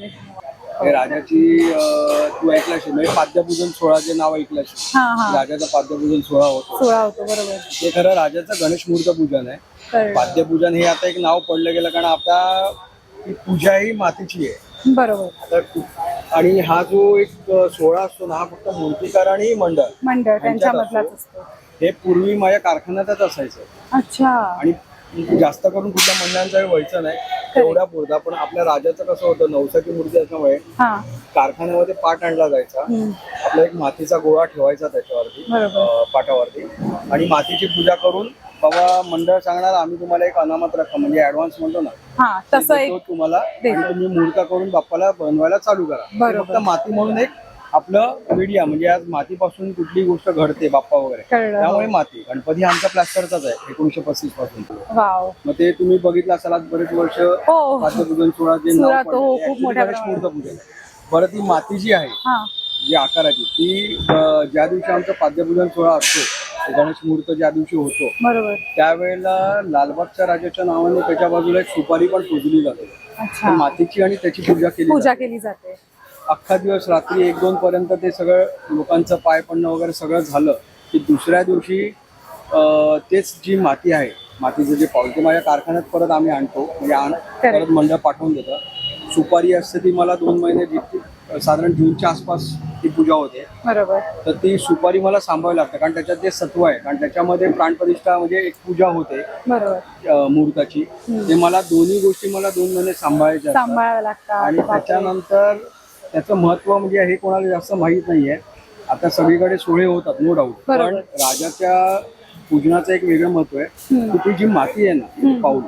हे राजाची तू ऐकलं असेल म्हणजे पाद्यपूजन सोहळा जे नाव ऐकलं असेल. हा हा. राजाचा पाद्यपूजन सोहळा होतो. सोळा होतो बरोबर. ते खरं राजाचं गणेश मूर्त पूजन आहे पाद्यपूजन हे आता एक नाव पडलं गेलं कारण आता ही पूजा ही मातीची आहे. बरोबर. आणि हा जो एक सोहळा असतो ना हा फक्त मूर्तिकार आणि मंडळ मंडळ त्यांच्या हे पूर्वी माझ्या कारखान्यातच असायचं. अच्छा. आणि जास्त करून कुठल्या मंडळांचा व्हायचं नाही. तेवढ्या पुरता पण आपल्या राजाचं कसं होतं नवसाची मूर्ती असल्यामुळे हा. कारखान्यामध्ये पाट आणला जायचा. हम्म. आपला एक मातीचा गोळा ठेवायचा त्याच्यावरती बरोबर. अं, पाटावरती. आणि मातीची पूजा करून बाबा मंडळ सांगणार आम्ही तुम्हाला एक अनामत रक्कम म्हणजे ऍडव्हान्स म्हणतो ना हा तसं एक तुम्हाला. देतो. तुम्ही मूर्त करून बाप्पाला बनवायला चालू करा. बरोबर. फक्त माती म्हणून एक आपलं मीडिया म्हणजे आज मातीपासून कुठली गोष्ट घडते बाप्पा वगैरे. कळलं त्यामुळे माती. गणपती हा आमचा प्लॅस्टरचाच आहे एकोणीशे पस्तीसपासून. वाव. मग ते तुम्ही बघितलं असाल आज बरेच वर्ष हो. पाद्यपूजन सोहळा जे नाव सुरात, पडलं, हो, खूप actually मोठ्या गणेश प्रमाणात. मूर्त पूजन आहे. बरं ती माती जी आहे हा. जी आकाराची ती अं, ज्या दिवशी आमचा पाद्यपूजन सोहळा असतो गणेश मुहूर्त ज्या दिवशी होतो बरोबर. त्यावेळेला लालबागच्या राजाच्या नावाने त्याच्या बाजूला एक सुपारी पण पूजली जाते. तर अच्छा मातीची आणि त्याची पूजा केली पूजा जाते. केली जाते. अख्खा दिवस रात्री एक दोन पर्यंत ते सगळं लोकांचं पाय पडणं वगैरे सगळं झालं की दुसऱ्या दिवशी तेच जी माती आहे मातीचं जे पाऊल ते माझ्या कारखान्यात परत आम्ही आणतो म्हणजे आण परत मंडळ पाठवून देतं. सुपारी असते ती मला दोन महिने साधारण जूनच्या आसपास ती पूजा होते. बरोबर. तर ती सुपारी मला सांभाळावी लागते कारण त्याच्यात जे सत्व आहे कारण त्याच्यामध्ये प्राणप्रतिष्ठा म्हणजे एक पूजा होते. मुहूर्ताची. ते मला दोन्ही गोष्टी मला दोन महिने सांभाळायच्या आणि. त्याच्यानंतर त्याचं महत्त्व म्हणजे हे कोणाला जास्त माहीत नाहीये. आता सगळीकडे सोहळे होतात नो डाऊट पण. राजाच्या पूजनाचं एक वेगळं महत्त्व आहे. की ती जी माती आहे ना पाऊल.